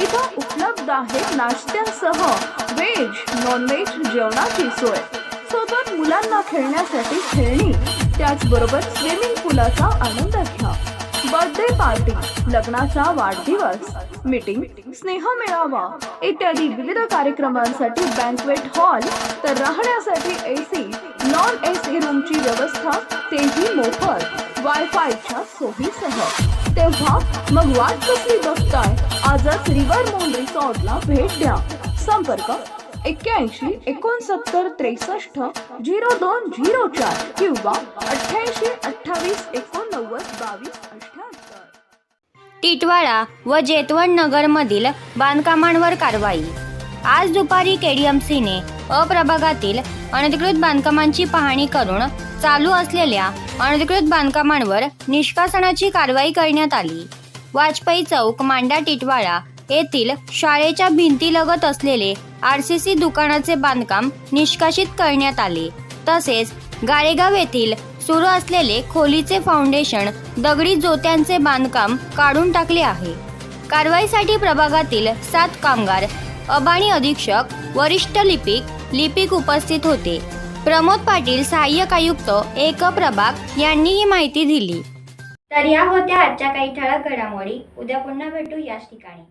इथं उपलब्ध आहे नाश्त्यासह व्हेज नॉनव्हेज जेवणाची सोय. सोबत मुलांना खेळण्यासाठी खेळणी त्याचबरोबर स्विमिंग पूलाचा आनंद घ्या. बर्थडे पार्टी लग्नाचा वाढदिवस मीटिंग स्नेह मेळावा इत्यादी विविध कार्यक्रमांसाठी बँकवेट हॉल तर राहण्यासाठी एसी नॉन एसी रूमची व्यवस्था तेही मोफत वायफायच्या सोयीसह. तेव्हा मग वाट कसली बघताय? आजच रिव्हर मून रिसॉर्टला भेट द्या. संपर्क एक्क्याऐंशी एकोणसत्तर त्रेसष्ट झिरो दोन झिरो चार किंवा अठ्ठ्याऐंशी अठ्ठावीस एकोण नव्वद बावीस अठ्याहत्तर. टिटवाळा व जेतवड नगरमधील बांधकामांवर कारवाई. आज दुपारी केडीएमसीने अप्रभागातील अनधिकृत बांधकामांची पाहणी करून चालू असलेल्या अनधिकृत बांधकामांवर निष्कासनाची कारवाई करण्यात आली. वाजपेयी चौक मांडा टिटवाळा येथील शाळेच्या भिंतीलगत असलेले आर सी सी दुकानाचे बांधकाम निष्कासित करण्यात आले. तसेच गारेगाव येथील सुरू असलेले खोलीचे फाउंडेशन दगडी जोत्यांचे बांधकाम काढून टाकले आहे. कारवाईसाठी प्रभागातील सात कामगार अबाणी अधीक्षक वरिष्ठ लिपिक लिपिक उपस्थित होते. प्रमोद पाटील सहाय्यक आयुक्त एक प्रभाग यांनी ही माहिती दिली. तर या होत्या आजच्या काही ठळक घडामोडी. उद्या पुन्हा भेटू याच ठिकाणी.